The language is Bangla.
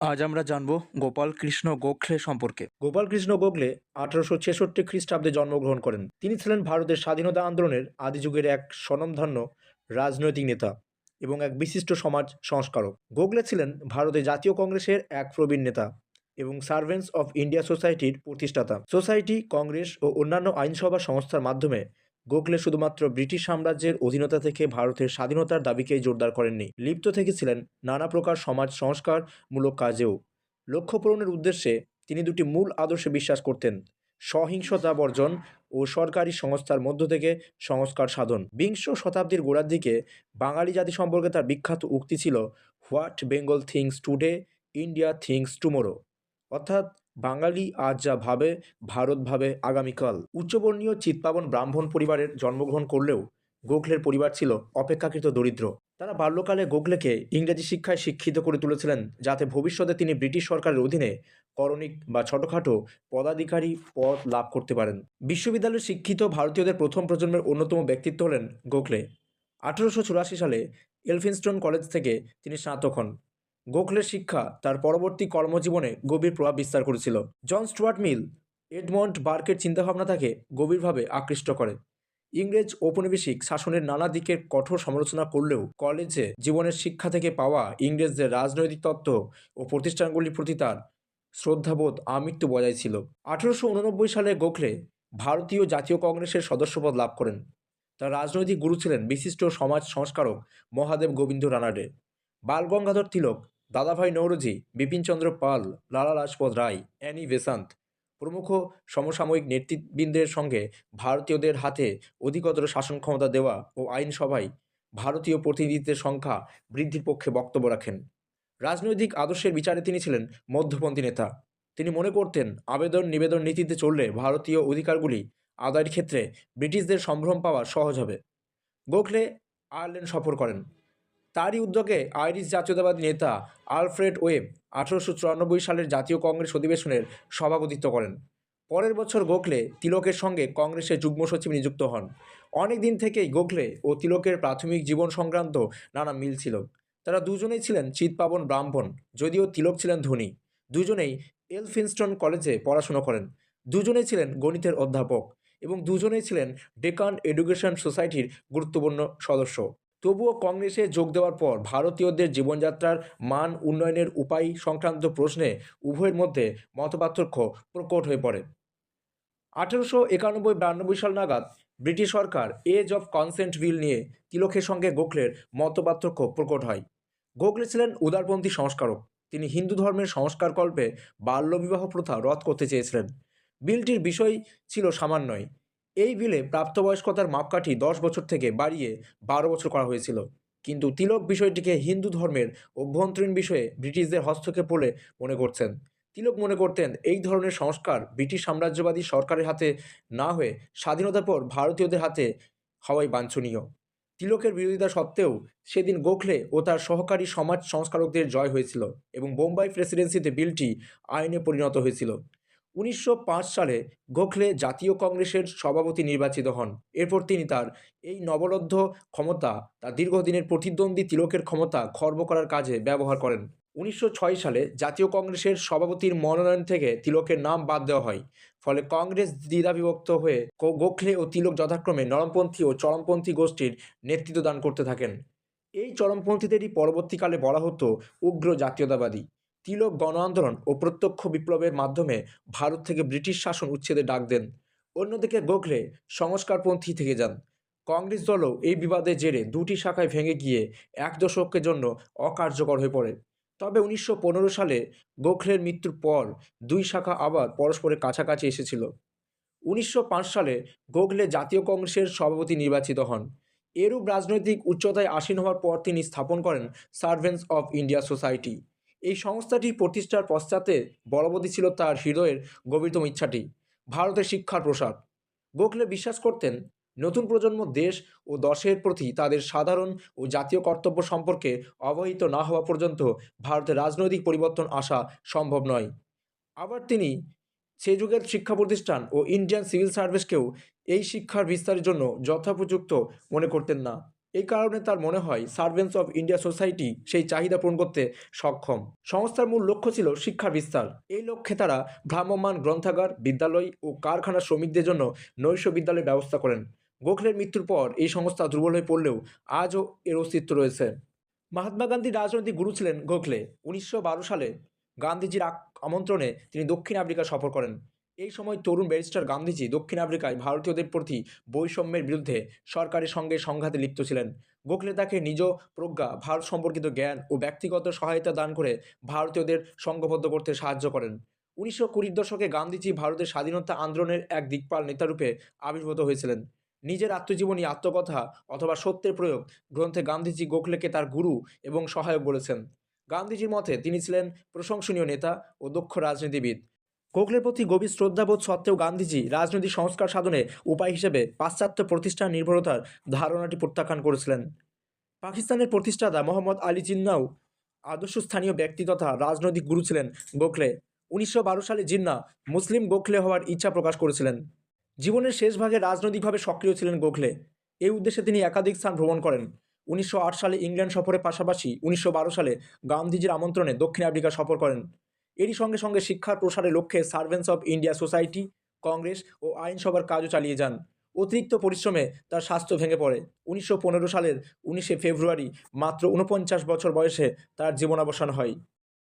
আজ আমরা জানব গোপাল কৃষ্ণ গোখলে সম্পর্কে। গোপাল কৃষ্ণ গোখলে আঠারোশো ছেষট্টি খ্রিস্টাব্দে জন্মগ্রহণ করেন। তিনি ছিলেন ভারতের স্বাধীনতা আন্দোলনের আদিযুগের এক স্বনমধন্য রাজনৈতিক নেতা এবং এক বিশিষ্ট সমাজ সংস্কারক। গোখলে ছিলেন ভারতের জাতীয় কংগ্রেসের এক প্রবীণ নেতা এবং সার্ভেন্টস অফ ইন্ডিয়া সোসাইটির প্রতিষ্ঠাতা। সোসাইটি কংগ্রেস ও অন্যান্য আইনসভা সংস্থার মাধ্যমে গোখলে শুধুমাত্র ব্রিটিশ সাম্রাজ্যের অধীনতা থেকে ভারতের স্বাধীনতার দাবিকেই জোরদার করেননি। লিপ্ত থেকেছিলেন নানা প্রকার সমাজ সংস্কারমূলক কাজেও। লক্ষ্য পূরণের উদ্দেশ্যে তিনি দুটি মূল আদর্শে বিশ্বাস করতেন, সহিংসতা বর্জন ও সরকারি সংস্থার মধ্য থেকে সংস্কার সাধন। বিংশ শতাব্দীর গোড়ার দিকে বাঙালি জাতি সম্পর্কে তার বিখ্যাত উক্তি ছিল, what Bengal thinks today, India thinks tomorrow. অর্থাৎ বাঙালি আজ যা ভাবে, ভারত ভাবে আগামীকাল। উচ্চবর্ণীয় চিৎপাবন ব্রাহ্মণ পরিবারের জন্মগ্রহণ করলেও গোখলের পরিবার ছিল অপেক্ষাকৃত দরিদ্র। তারা বাল্যকালে গোখলেকে ইংরেজি শিক্ষায় শিক্ষিত করে তুলেছিলেন, যাতে ভবিষ্যতে তিনি ব্রিটিশ সরকারের অধীনে করণিক বা ছোটোখাটো পদাধিকারী পদ লাভ করতে পারেন। বিশ্ববিদ্যালয়ে শিক্ষিত ভারতীয়দের প্রথম প্রজন্মের অন্যতম ব্যক্তিত্ব হলেন গোখলে। আঠেরোশো সালে এলফিনস্টোন কলেজ থেকে তিনি স্নাতক হন। গোখলের শিক্ষা তার পরবর্তী কর্মজীবনে গভীর প্রভাব বিস্তার করেছিল। জন স্টুয়ার্ট মিল, এডমন্ড বার্কের চিন্তাভাবনা তাকে গভীরভাবে আকৃষ্ট করে। ইংরেজ ঔপনিবেশিক শাসনের নানা দিকের কঠোর সমালোচনা করলেও কলেজে জীবনের শিক্ষা থেকে পাওয়া ইংরেজদের রাজনৈতিক তত্ত্ব ও প্রতিষ্ঠানগুলির প্রতি তার শ্রদ্ধাবোধ আমৃত্যু বজায় ছিল। আঠেরোশো উননব্বই সালে গোখলে ভারতীয় জাতীয় কংগ্রেসের সদস্যপদ লাভ করেন। তার রাজনৈতিক গুরু ছিলেন বিশিষ্ট সমাজ সংস্কারক মহাদেব গোবিন্দ রানাডে। বালগঙ্গাধর তিলক দাদাভাই নৌরজি, বিপিনচন্দ্র পাল, লালা লাজপত রায় অ্যানি বেসান্ত প্রমুখ সমসাময়িক নেতৃবৃন্দের সঙ্গে ভারতীয়দের হাতে অধিকতর শাসন ক্ষমতা দেওয়া ও আইনসভায় ভারতীয় প্রতিনিধিত্বের সংখ্যা বৃদ্ধির পক্ষে বক্তব্য রাখেন। রাজনৈতিক আদর্শের বিচারে তিনি ছিলেন মধ্যপন্থী নেতা। তিনি মনে করতেন আবেদন নিবেদন নীতিতে চললে ভারতীয় অধিকারগুলি আদায়ের ক্ষেত্রে ব্রিটিশদের সম্ভ্রম পাওয়া সহজ হবে। গোখলে, আয়ারল্যান্ড সফর করেন। তারই উদ্যোগে আইরিশ জাতীয়তাবাদী নেতা আলফ্রেড ওয়েব আঠারোশো চুরানব্বই সালের জাতীয় কংগ্রেস অধিবেশনের সভাপতিত্ব করেন। পরের বছর গোখলে তিলকের সঙ্গে কংগ্রেসের যুগ্ম সচিব নিযুক্ত হন। অনেক দিন থেকেই গোখলে ও তিলকের প্রাথমিক জীবন সংক্রান্ত নানা মিল ছিল। তারা দুজনেই ছিলেন চিৎপাবন ব্রাহ্মণ, যদিও তিলক ছিলেন ধনী। দুজনেই এলফিনস্টন কলেজে পড়াশুনো করেন। দুজনেই ছিলেন গণিতের অধ্যাপক এবং দুজনেই ছিলেন ডেকান এডুকেশন সোসাইটির গুরুত্বপূর্ণ সদস্য। তবুও কংগ্রেসে যোগ দেওয়ার পর ভারতীয়দের জীবনযাত্রার মান উন্নয়নের উপায় সংক্রান্ত প্রশ্নে উভয়ের মধ্যে মতপার্থক্য প্রকট হয়ে পড়ে। আঠেরোশো একানব্বই বিরানব্বই সাল নাগাদ ব্রিটিশ সরকার এজ অফ কনসেন্ট বিল নিয়ে তিলকের সঙ্গে গোখলের মতপার্থক্য প্রকট হয়। গোখলে ছিলেন উদারপন্থী সংস্কারক। তিনি হিন্দু ধর্মের সংস্কারকল্পে বাল্যবিবাহ প্রথা রদ করতে চেয়েছিলেন। বিলটির বিষয় ছিল সামান্যই। এই বিলে প্রাপ্তবয়স্কতার মাপকাঠি দশ বছর থেকে বাড়িয়ে বারো বছর করা হয়েছিল। কিন্তু তিলক বিষয়টিকে হিন্দু ধর্মের অভ্যন্তরীণ বিষয়ে ব্রিটিশদের হস্তক্ষেপ বলে মনে করছেন। তিলক মনে করতেন এই ধরনের সংস্কার ব্রিটিশ সাম্রাজ্যবাদী সরকারের হাতে না হয়ে স্বাধীনতার পর ভারতীয়দের হাতে হওয়াই বাঞ্ছনীয়। তিলকের বিরোধিতা সত্ত্বেও সেদিন গোখলে ও তার সহকারী সমাজ সংস্কারকদের জয় হয়েছিল এবং বোম্বাই প্রেসিডেন্সিতে বিলটি আইনে পরিণত হয়েছিল। উনিশশো পাঁচ সালে গোখলে জাতীয় কংগ্রেসের সভাপতি নির্বাচিত হন। এরপর তিনি তার এই নবলব্ধ ক্ষমতা, তার দীর্ঘদিনের প্রতিদ্বন্দ্বী তিলকের ক্ষমতা খর্ব করার কাজে ব্যবহার করেন। উনিশশো ছয় সালে জাতীয় কংগ্রেসের সভাপতির মনোনয়ন থেকে তিলকের নাম বাদ দেওয়া হয়। ফলে কংগ্রেস দ্বিধাবিভক্ত হয়ে গোখলে ও তিলক যথাক্রমে নরমপন্থী ও চরমপন্থী গোষ্ঠীর নেতৃত্ব দান করতে থাকেন। এই চরমপন্থীদেরই পরবর্তীকালে বলা হতো, উগ্র জাতীয়তাবাদী। তিলক গণ আন্দোলন ও প্রত্যক্ষ বিপ্লবের মাধ্যমে ভারত থেকে ব্রিটিশ শাসন উচ্ছেদে ডাক দেন। অন্যদিকে গোখলে সংস্কারপন্থী থেকে যান। কংগ্রেস দলও এই বিবাদের জেরে দুটি শাখায় ভেঙে গিয়ে এক দশকের জন্য অকার্যকর হয়ে পড়ে। তবে উনিশশো পনেরো সালে গোখলের মৃত্যুর পর দুই শাখা আবার পরস্পরের কাছাকাছি এসেছিল। উনিশশো পাঁচ সালে গোখলে জাতীয় কংগ্রেসের সভাপতি নির্বাচিত হন। এরূপ রাজনৈতিক উচ্চতায় আসীন হওয়ার পর তিনি স্থাপন করেন সার্ভেন্টস অফ ইন্ডিয়া সোসাইটি। এই সংস্থাটি প্রতিষ্ঠার পশ্চাতে বলবতী ছিল তার হৃদয়ের গভীরতম ইচ্ছাটি, ভারতের শিক্ষার প্রসার। গোখলে বিশ্বাস করতেন, নতুন প্রজন্ম দেশ ও দশের প্রতি তাদের সাধারণ ও জাতীয় কর্তব্য সম্পর্কে অবহিত না হওয়া পর্যন্ত ভারতের রাজনৈতিক পরিবর্তন আসা সম্ভব নয়। আবার তিনি সে যুগের শিক্ষা প্রতিষ্ঠান ও ইন্ডিয়ান সিভিল সার্ভিসকেও এই শিক্ষার বিস্তারের জন্য যথোপযুক্ত মনে করতেন না। এই কারণে তার মনে হয় সার্ভেন্টস অফ ইন্ডিয়া সোসাইটি সেই চাহিদা পূরণ করতে সক্ষম। সংস্থার মূল লক্ষ্য ছিল শিক্ষার বিস্তার। এই লক্ষ্যে তারা ভ্রাম্যমান গ্রন্থাগার, বিদ্যালয় ও কারখানার শ্রমিকদের জন্য নৈশ বিদ্যালয়ের ব্যবস্থা করেন। গোখলের মৃত্যুর পর এই সংস্থা দুর্বল হয়ে পড়লেও আজও এর অস্তিত্ব রয়েছে। মহাত্মা গান্ধীর রাজনৈতিক গুরু ছিলেন গোখলে। উনিশশো বারো সালে গান্ধীজির আমন্ত্রণে তিনি দক্ষিণ আফ্রিকা সফর করেন। এই সময় তরুণ ব্যারিস্টার গান্ধীজি দক্ষিণ আফ্রিকায় ভারতীয়দের প্রতি বৈষম্যের বিরুদ্ধে সরকারের সঙ্গে সংঘাতে লিপ্ত ছিলেন। গোখলে তাকে নিজ প্রজ্ঞা, ভারত সম্পর্কিত জ্ঞান ও ব্যক্তিগত সহায়তা দান করে ভারতীয়দের সংঘবদ্ধ করতে সাহায্য করেন। উনিশশো কুড়ির দশকে গান্ধীজি ভারতের স্বাধীনতা আন্দোলনের এক দিকপাল নেতারূপে আবির্ভূত হয়েছিলেন। নিজের আত্মজীবনী, আত্মকথা অথবা সত্যের প্রয়োগ গ্রন্থে গান্ধীজি গোখলেকে তার গুরু এবং সহায়ক বলেছেন। গান্ধীজির মতে তিনি ছিলেন প্রশংসনীয় নেতা ও দক্ষ রাজনীতিবিদ। গোখলের প্রতি গভীর শ্রদ্ধাবোধ সত্ত্বেও গান্ধীজি রাজনৈতিক সংস্কার সাধনে উপায় হিসেবে পাশ্চাত্য প্রতিষ্ঠান নির্ভরতার ধারণাটি প্রত্যাখ্যান করেছিলেন। পাকিস্তানের প্রতিষ্ঠাতা মোহাম্মদ আলী জিন্নাও আদর্শ স্থানীয় ব্যক্তি তথা রাজনৈতিক গুরু ছিলেন গোখলে। উনিশশো বারো সালে জিন্না মুসলিম গোখলে হওয়ার ইচ্ছা প্রকাশ করেছিলেন। জীবনের শেষ ভাগে রাজনৈতিকভাবে সক্রিয় ছিলেন গোখলে। এই উদ্দেশ্যে তিনি একাধিক স্থান ভ্রমণ করেন। উনিশশো আট সালে ইংল্যান্ড সফরের পাশাপাশি উনিশশো বারো সালে গান্ধীজির আমন্ত্রণে দক্ষিণ আফ্রিকা সফর করেন। এরই সঙ্গে সঙ্গে শিক্ষার প্রসারের লক্ষ্যে Servants of India Society Congress ও আইনসভার কাজও চালিয়ে যান। অতিরিক্ত পরিশ্রমে তার স্বাস্থ্য ভেঙে পড়ে। উনিশশো পনেরো সালের উনিশে ফেব্রুয়ারি মাত্র উনপঞ্চাশ বছর বয়সে তার জীবনাবসান হয়।